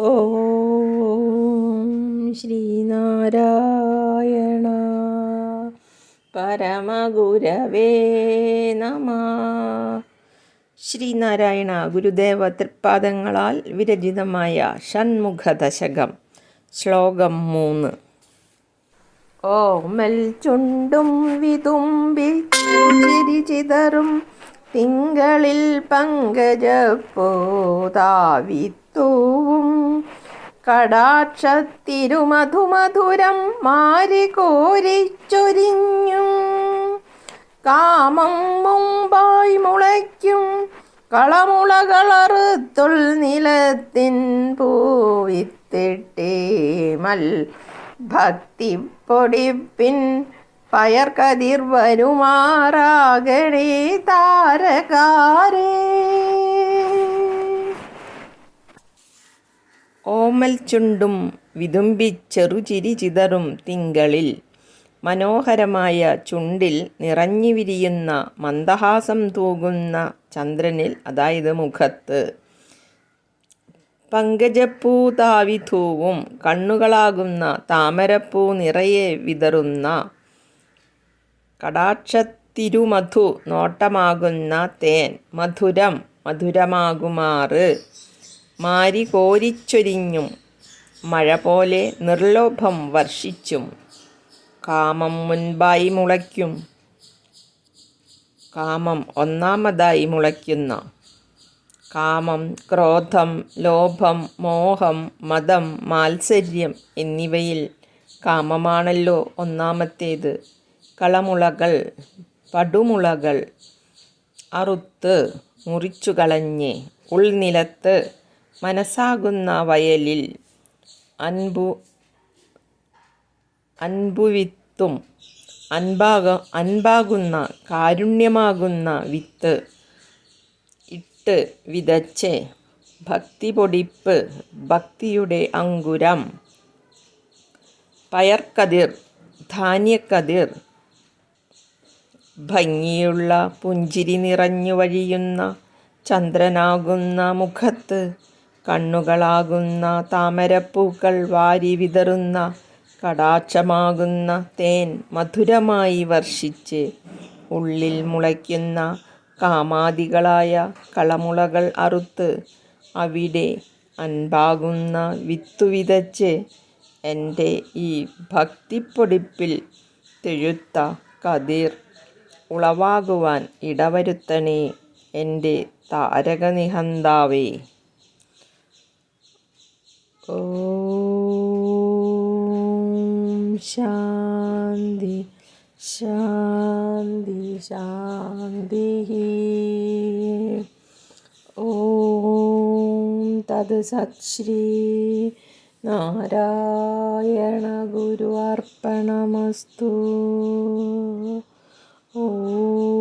ഓം ശ്രീനാരായണ പരമഗുരവേ നമ. ശ്രീനാരായണ ഗുരുദേവ തൃപ്പാദങ്ങളാൽ വിരചിതമായ ഷൺമുഖദശകം ശ്ലോകം മൂന്ന്. ഓമൽ ചുണ്ടും വിതുമ്പി ചിരി ചിതറും തിങ്കളിൽ പങ്കജപ്പോതാവിത്തൂവും കടാക്ഷത്തിരുമധുമധുരം മാരി കോരിച്ചൊരിഞ്ഞും കാമം മുമ്പായി മുളയ്ക്കും കളമുളകളറുത്തുൾ നിലത്തിൻ പൂവിത്തിട്ടേമൽ. ഭക്തി പൊടിപ്പിൻ പയർക്കതിർ വരുമാറാകണേ താരകാരേ. ഓമൽ ചുണ്ടും വിതുമ്പിച്ചെറുചിരി ചിതറും തിങ്കളിൽ മനോഹരമായ ചുണ്ടിൽ നിറഞ്ഞു വിരിയുന്ന മന്ദഹാസം തൂകുന്ന ചന്ദ്രനിൽ അതായത് മുഖത്ത്. പങ്കജപ്പൂ താവിധൂവും കണ്ണുകളാകുന്ന താമരപ്പൂ നിറയെ വിതറുന്ന കടാക്ഷത്തിരുമധു നോട്ടമാകുന്ന തേൻ. മധുരം മധുരമാകുമാറ്. മാരി കോരിച്ചൊരിഞ്ഞും മഴ പോലെ നിർലോഭം വർഷിച്ചും കാമം മുൻപായി മുളയ്ക്കും കാമം ഒന്നാമതായി മുളയ്ക്കുന്ന കാമം ക്രോധം ലോഭം മോഹം മതം മാത്സര്യം എന്നിവയിൽ കാമമാണല്ലോ ഒന്നാമത്തേത്. കളമുളകൾ പടുമുളകൾ അറുത്ത് മുറിച്ചു കളഞ്ഞ് ഉൾനിലത്ത് മനസ്സാകുന്ന വയലിൽ അൻപു അൻപുവിത്തും അൻപാക അൻപാകുന്ന കാരുണ്യമാകുന്ന വിത്ത് ഇട്ട് വിതച്ച് ഭക്തി പൊടിപ്പ് ഭക്തിയുടെ അങ്കുരം. പയർക്കതിർ ധാന്യക്കതിർ ഭംഗിയുള്ള പുഞ്ചിരി നിറഞ്ഞു വഴിയുന്ന ചന്ദ്രനാകുന്ന മുഖത്ത് കണ്ണുകളാകുന്ന താമരപ്പൂക്കൾ വാരി വിതറുന്ന കടാക്ഷമാകുന്ന തേൻ മധുരമായി വർഷിച്ച് ഉള്ളിൽ മുളയ്ക്കുന്ന കാമാദികളായ കളമുളകൾ അറുത്ത് അവിടെ അൻപാകുന്ന വിത്തു വിതച്ച് എന്റെ ഈ ഭക്തിപ്പൊടിപ്പിൽ തെഴുത്ത കതിർ ഉളവാകുവാൻ ഇടവരുത്തണേ എന്റെ താരകനിഹന്താവേ. ശാന്തി ശാന്തി ശാന്തി. ഓ തത് സത്ശ്രീ നാരായണ ഗുരു അർപ്പണമസ്തു. Ooh.